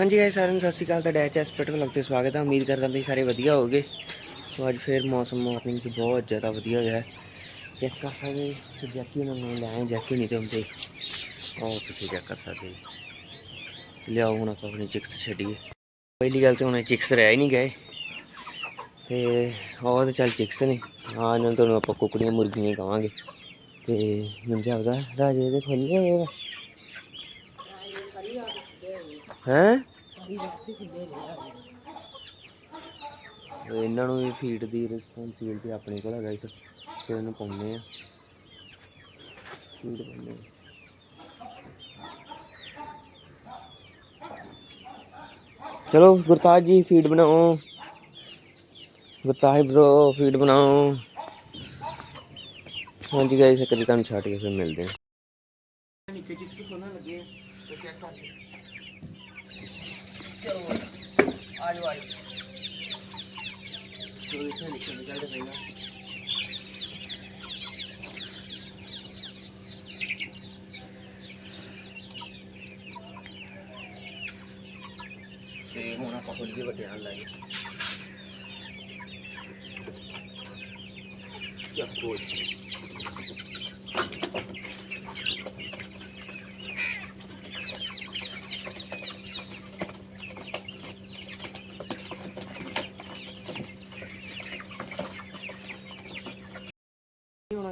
ਹਾਂਜੀ ਗਾਇਸ ਸਾਰਿਆਂ ਨੂੰ ਸਤਿ ਸ਼੍ਰੀ ਅਕਾਲ, ਤੁਹਾਡਾ ਐਚ ਐਸਪੀਟ ਵਲੌਗ ਤੇ ਸਵਾਗਤ ਹੈ। ਉਮੀਦ ਕਰਦਾ ਤੁਸੀਂ ਸਾਰੇ ਵਧੀਆ ਹੋਵੋਗੇ। ਸੋ ਅੱਜ ਫੇਰ ਮੌਸਮ ਮਾਰਨਿੰਗ 'ਚ ਬਹੁਤ ਜ਼ਿਆਦਾ ਵਧੀਆ ਹੋਇਆ ਹੈ। ਚੈੱਕ ਕਰ ਸਕਦੇ ਜੈਕੀ ਉਹਨਾਂ ਨੂੰ ਲੈ ਆਏ, ਜੈਕੀ ਨਹੀਂ ਤੇ ਹੁੰਦੇ। ਉਹ ਤੁਸੀਂ ਚੈੱਕ ਕਰ ਸਕਦੇ ਲਿਆਓ ਹੁਣ ਆਪਾਂ ਆਪਣੀ ਚਿਕਸ ਛੱਡੀਏ। ਪਹਿਲੀ ਗੱਲ ਤੇ ਹੁਣ ਚਿਕਸ ਰਹਿ ਹੀ ਨਹੀਂ ਗਏ। ਤੇ ਉਹ ਤਾਂ ਚੱਲ ਚਿਕਸ ਨੇ। ਹਾਂ ਇਹਨਾਂ ਤੁਹਾਨੂੰ ਆਪਾਂ ਕੁਕੜੀਆਂ, ਮੁਰਗੀਆਂ ਹੀ ਕਵਾਂਗੇ। ਤੇ ਮੈਨੂੰ ਜਾਪਦਾ ਰਾਜੇ ਦੇ ਖੋਲੇ ਹੋਏ ਹੈਂ? ਇਹਨਾਂ ਨੂੰ ਵੀ ਫੀਡ ਦੀ ਰਿਸਪੌਂਸਿਬਿਲਟੀ ਆਪਣੇ ਕੋਲ ਹੈਗਾ ਇਸ ਤੇ ਇਹਨੂੰ ਪਾਉਂਦੇ ਆ। ਫੀਡ ਪਾਉਂਦੇ ਆ। ਚਲੋ ਗੁਰਤਾਜ ਜੀ ਫੀਡ ਬਣਾਓ। ਗੁਰਤਾਜ ਬ్రో ਫੀਡ ਬਣਾਓ। ਹਾਂਜੀ ਗਾਇਸ ਇੱਕ ਵਾਰੀ ਤੁਹਾਨੂੰ ਛੱਡ ਕੇ ਫਿਰ ਮਿਲਦੇ ਆ। ਨਿੱਕੇ ਚਿਕਸ ਖੋਲਣ ਲੱਗੇ ਆ। ਤੇ ਚੈੱਕ ਕਰ ਚਲੋ ਆਜੋ ਆਜੋ। ਜੋ ਇਸ ਨੇ ਨਿਕਲ ਨਿਕਲ ਦੇ ਪੈਣਾ ਤੇ ਹੁਣ ਆਪਾਂ ਖੁੱਲੀ ਵੱਡੇ ਨਾਲ ਲਾਈ ਚੱਕੋ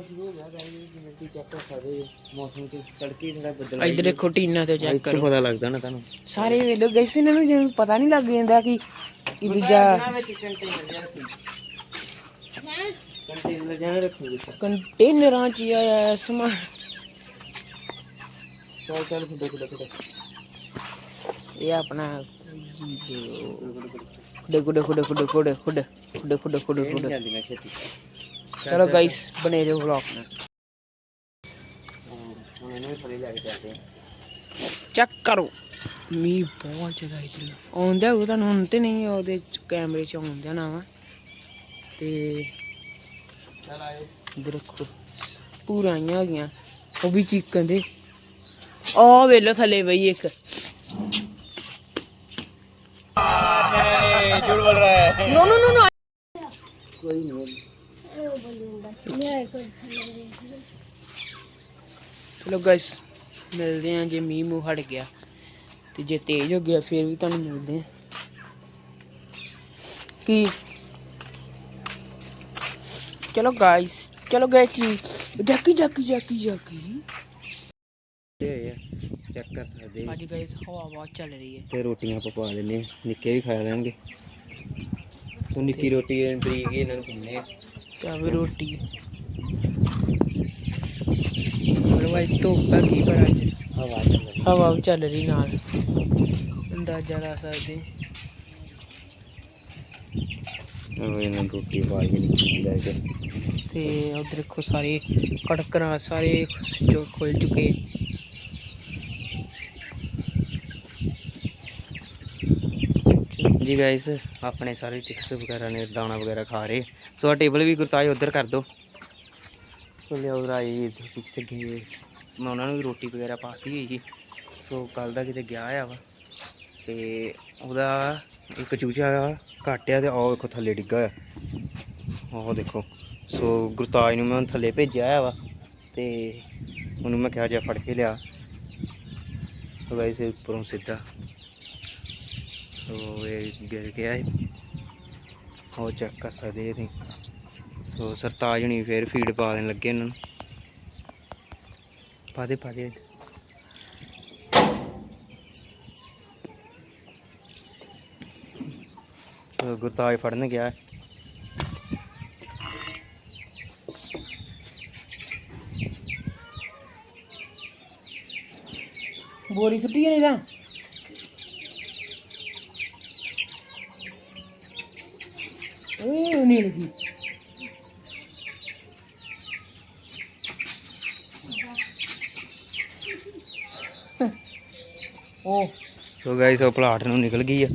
ਸ਼ੁਰੂ ਹੋ ਗਿਆ ਗਾਇਸ ਜਿਵੇਂ ਕਿ ਚੈੱਕ ਕਰ ਸਕਦੇ ਹੋ ਮੌਸਮ ਤੇ ਤੜਕੇ ਥੋੜਾ ਬੱਦਲ ਇੱਧਰ ਦੇਖੋ ਟੀਨਾ ਤੇ ਚੈੱਕ ਇੱਥੇ ਕਰੋ। ਪਤਾ ਲੱਗਦਾ ਨਾ ਤੁਹਾਨੂੰ। ਸਾਰੇ ਵੇਲੋ ਗਏ ਸੀ ਇਹਨਾਂ ਨੂੰ ਜਿਵੇਂ ਪਤਾ ਨਹੀਂ ਲੱਗ ਜਾਂਦਾ ਕਿ ਕਿ ਦੂਜਾ ਵਿੱਚ ਕੰਟੇਨਰ ਜਿਹਾ ਰੱਖੀ ਕੰਟੇਨਰ ਜਿਹਾ ਰੱਖੀ ਕੰਟੇਨਰਾਂ ਚ ਹੀ ਆਇਆ ਸਮਾਨ। ਚੱਲ ਚੱਲ ਖੁੱਡੇ ਖੁੱਡੇ ਖੁੱਡੇ ਇਹ ਆਪਣਾ ਖੁੱਡੇ ਖੁੱਡੇ ਖੁੱਡੇ ਖੁੱਡੇ ਖੁੱਡੇ ਖੁੱਡੇ ਖੁੱਡੇ ਖੁੱਡੇ ਖੁੱਡੇ ਇਹ ਖੁੱਡੇ ਛੇਤੀ ਚਲੋ ਗਾਇਸ ਬਣੇ ਰਹੋ ਵਲੌਗ ਨਾਲ ਹੁਣ ਇਹਨੂੰ ਵੀ ਥੱਲੇ ਲੈ ਕੇ ਚੱਲਦੇ ਹਾਂ ਚੈੱਕ ਕਰੋ। ਮੀਂਹ ਬਹੁਤ ਜ਼ਿਆਦਾ ਇੱਧਰ। ਆਉਂਦਾ ਉਹ ਤੁਹਾਨੂੰ ਹੁਣ ਤੇ ਨਹੀਂ ਉਹਦੇ ਕੈਮਰੇ ਚ ਆਉਂਦਾ ਨਾ। ਵਾ ਤੇ ਚੱਲ ਇੱਧਰ ਦੇਖੋ ਪੂਰਾ ਆਈਆਂ ਹੈਗੀਆਂ ਉਹ ਵੀ ਚੀਕਣ ਦੇ। ਆ ਵੇਲੋ ਥੱਲੇ ਬਈ ਇੱਕ। ਕੋਈ ਨਹੀਂ। ਚਲੋ ਗਾਇਸ ਮਿਲਦੇ ਆਂ ਜੇ ਮੀਂਹ ਮੂੰਹ ਹਟ ਗਿਆ ਤੇ ਜੇ ਤੇਜ਼ ਹੋ ਗਿਆ ਫਿਰ ਵੀ ਤੁਹਾਨੂੰ ਮਿਲਦੇ ਆਂ ਕੀ? ਚਲੋ ਗਾਇਸ ਚਲੋ ਗਾਇਸ ਜੀ। ਜਾਕੀ ਜਾਕੀ ਜਾਕੀ ਜਾਕੀ। ਇਹ ਚੈੱਕ ਕਰ ਸਕਦੇ। ਅੱਜ ਗਾਇਸ ਹਵਾ ਬਹੁਤ ਚੱਲ ਰਹੀ ਹੈ। ਤੇ ਰੋਟੀਆਂ ਆਪਾਂ ਪਾ ਦਿੰਨੇ ਆ ਨਿੱਕੇ ਵੀ ਖਾ ਲੈਣਗੇ। ਸੋ ਨਿੱਕੀ ਰੋਟੀ ਇਹਨਾਂ ਇਹਨਾਂ ਨੂੰ ਦਿੰਨੇ ਆ ਤੇ ਆ ਵੀ ਰੋਟੀ। ਹੈ ਅਰਵਾਈ ਧੁੱਪ ਹੈਗੀ ਪਰ ਅੱਜ। ਹਵਾ ਚੱਲ ਰਹੀ। ਹਵਾ ਵੀ ਚੱਲ ਰਹੀ ਨਾਲ। ਅੰਦਾਜ਼ਾ ਲਾ ਸਕਦੇ। ਇਹਨਾਂ ਰੋਟੀ ਪਾ ਕੇ ਨਿੱਕੀ ਲੈ ਕੇ। ਤੇ ਉਧਰ ਦੇਖੋ ਸਾਰੇ ਕੜਕਰਾਂ ਸਾਰੇ ਜੋ ਖੁੱਲ ਚੁੱਕੇ। ਜੀ ਗਾਇਸ ਆਪਣੇ ਸਾਰੇ ਚਿਕਸ ਵਗੈਰਾ ਨੇ, ਦਾਣਾ ਵਗੈਰਾ ਖਾ ਰਹੇ। ਸੋ ਆ ਟੇਬਲ ਵੀ ਗੁਰਤਾਜ ਉਧਰ ਕਰ ਦੋ। ਸੋ ਲਿਆਓ ਰਾਈ ਚਿਕਸ ਗਏ ਮੈਂ ਉਹਨਾਂ ਨੂੰ ਵੀ ਰੋਟੀ ਵਗੈਰਾ ਪਾਤੀ ਹੋਈ ਜੀ ਸੋ ਕੱਲ ਦਾ ਕਿਤੇ ਗਿਆ ਆ ਵਾ। ਤੇ ਉਹਦਾ ਇੱਕ ਚੂਚਾ ਘਟਿਆ ਤੇ ਉਹ ਵੇਖੋ ਥੱਲੇ ਡਿੱਗਾ ਆ। ਉਹ ਦੇਖੋ। ਸੋ ਗੁਰਤਾਜ ਨੂੰ ਮੈਂ ਹੁਣ ਥੱਲੇ ਭੇਜਿਆ ਆ ਵਾ। ਤੇ ਉਹਨੂੰ ਮੈਂ ਕਿਹਾ ਜਾ ਫੜ ਕੇ ਲਿਆ। ਸੋ ਗਾਇਸ ਉੱਪਰੋਂ ਸਿੱਧਾ। ਸੋ ਇਹ ਗਿਰ ਗਿਆ ਹੈ ਉਹ ਚੈੱਕ ਕਰ ਸਕਦੇ ਜੀ ਸੋ ਸਰਤਾਜ ਨਹੀਂ ਫੇਰ ਫੀਡ ਪਾ ਦੇਣ ਲੱਗੇ ਇਹਨਾਂ ਨੂੰ ਪਾ ਦੇ ਪਾ ਦੇ ਗੁਰਤਾਜ ਫੜਨ ਗਿਆ ਬੋਰੀ ਸੁੱਟੀ ਨਹੀਂ ਤਾਂ ਨਹੀਂ ਲੱਗੀ ਉਹ। ਸੋ ਗਾਇਸ ਉਹ ਪਲਾਟ ਨੂੰ ਨਿਕਲ ਗਈ ਆ।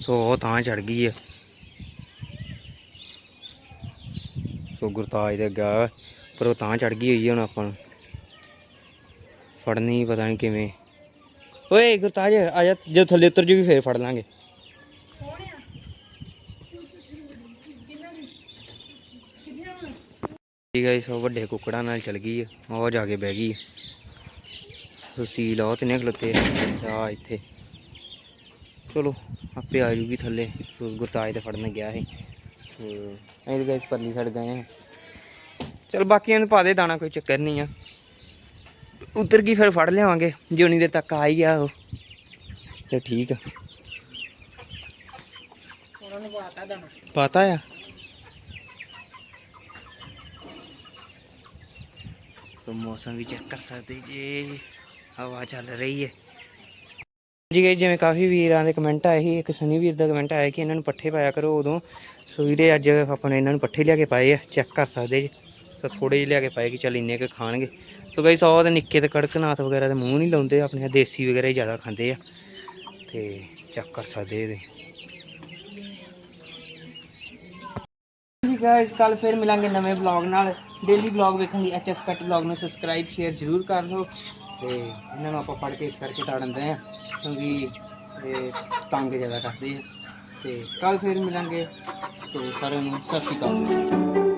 ਸੋ ਉਹ ਤਾਂ ਚੜ ਗਈ ਆ। ਸੋ ਗੁਰਤਾਜ ਦੇ ਅੱਗਾ ਪਰ ਉਹ ਤਾਂ ਚੜ ਗਈ ਹੋਈ ਆ ਹੁਣ ਆਪਾਂ ਨੂੰ। ਫੜਨੀ ਪਤਾ ਨਹੀਂ ਕਿਵੇਂ। ਓਏ ਗੁਰਤਾਜ ਆ ਜਾ ਜੇ ਥੱਲੇ ਉਤਰ ਜੂਗੀ ਫੇਰ ਫੜ ਲਾਂਗੇ। ਠੀਕ ਹੈ ਸੋ ਵੱਡੇ ਕੁੱਕੜਾਂ ਨਾਲ ਚਲ ਗਈ ਆ, ਉਹ ਜਾ ਕੇ ਬਹਿ ਗਈ ਤੁਸੀਂ ਲਾਓ ਤੇ ਨੇ ਖਲੋਤੇ, ਆ ਇੱਥੇ। ਚਲੋ, ਆਪੇ ਆ ਜੂਗੀ ਥੱਲੇ ਗੁਰਤਾਜ ਤੇ ਫੜਨ ਗਿਆ ਸੀ। ਤੇ ਅਸੀਂ ਤੇ ਗਾਇਸ ਪਰਲੀ ਸਾਈਡ ਗਏ ਆ। ਚਲ ਬਾਕੀਆਂ ਨੂੰ ਪਾ ਦੇ, ਦਾਣਾ ਕੋਈ ਚੱਕਰ ਨਹੀਂ ਆ। ਉਤਰ ਗਈ ਫਿਰ ਫੜ ਲਿਆਵਾਂਗੇ। ਜੇ ਉਨੀ ਦੇਰ ਤੱਕ ਆ ਹੀ ਗਿਆ ਉਹ। ਤੇ ਠੀਕ ਆ। ਉਹਨਾਂ ਨੂੰ ਪਤਾ ਦਾਣਾ ਪਤਾ ਆ। ਸੋ ਮੌਸਮ ਵੀ ਚੈੱਕ ਕਰ ਸਕਦੇ ਜੀ। ਹਵਾ ਚੱਲ ਰਹੀ ਹੈ। ਜੀ ਗਏ ਜਿਵੇਂ ਕਾਫੀ ਵੀਰਾਂ ਦੇ ਕਮੈਂਟ ਆਏ ਸੀ ਇੱਕ ਸਨੀ ਵੀਰ ਦਾ ਕਮੈਂਟ ਆਇਆ ਕਿ ਇਹਨਾਂ ਨੂੰ ਪੱਠੇ ਪਾਇਆ ਕਰੋ ਉਦੋਂ। ਸੋ ਵੀਰੇ ਅੱਜ ਆਪਾਂ ਨੇ ਇਹਨਾਂ ਨੂੰ ਪੱਠੇ ਲਿਆ ਕੇ ਪਾਏ ਆ। ਚੈੱਕ ਕਰ ਸਕਦੇ ਜੀ। ਤਾਂ ਥੋੜੇ ਜਿਹੇ ਲਿਆ ਕੇ ਪਾਏ ਕਿ ਚੱਲ ਇੰਨੇ ਕੁ ਖਾਣਗੇ। ਸੋ ਗਈ ਸੌ ਦੇ ਨਿੱਕੇ ਤੇ ਕੜਕਨਾਥ ਵਗੈਰਾ ਦੇ ਮੂੰਹ ਨਹੀਂ ਲਾਉਂਦੇ, ਆਪਣੇ ਦੇਸੀ ਵਗੈਰਾ ਹੀ ਜ਼ਿਆਦਾ ਖਾਂਦੇ ਆ। ਤੇ ਚੈੱਕ ਕਰ ਸਕਦੇ ਇਹਦੇ। ਜੀ ਗਾਇਸ ਕੱਲ ਫਿਰ ਮਿਲਾਂਗੇ ਨਵੇਂ ਵਲੌਗ ਨਾਲ। ਡੇਲੀ ਵਲੌਗ ਵੇਖਣ ਲਈ ਐਚਐਸ ਕੱਟ ਵਲੌਗ ਨੂੰ ਸਬਸਕ੍ਰਾਈਬ ਸ਼ੇਅਰ ਜ਼ਰੂਰ ਕਰ ਲਓ ਤੇ ਇਹਨਾਂ ਨੂੰ ਆਪਾਂ ਪੜ੍ਹ ਕੇ ਇਸ ਕਰਕੇ ਤਾੜਨਦੇ ਆ, ਕਿਉਂਕਿ ਇਹ ਤੰਗ ਜ਼ਿਆਦਾ ਕਰਦੇ ਆ। ਤੇ ਕੱਲ ਫਿਰ ਮਿਲਾਂਗੇ। ਸੋ ਸਾਰਿਆਂ ਨੂੰ ਸਤਿ ਸ਼੍ਰੀ ਅਕਾਲ।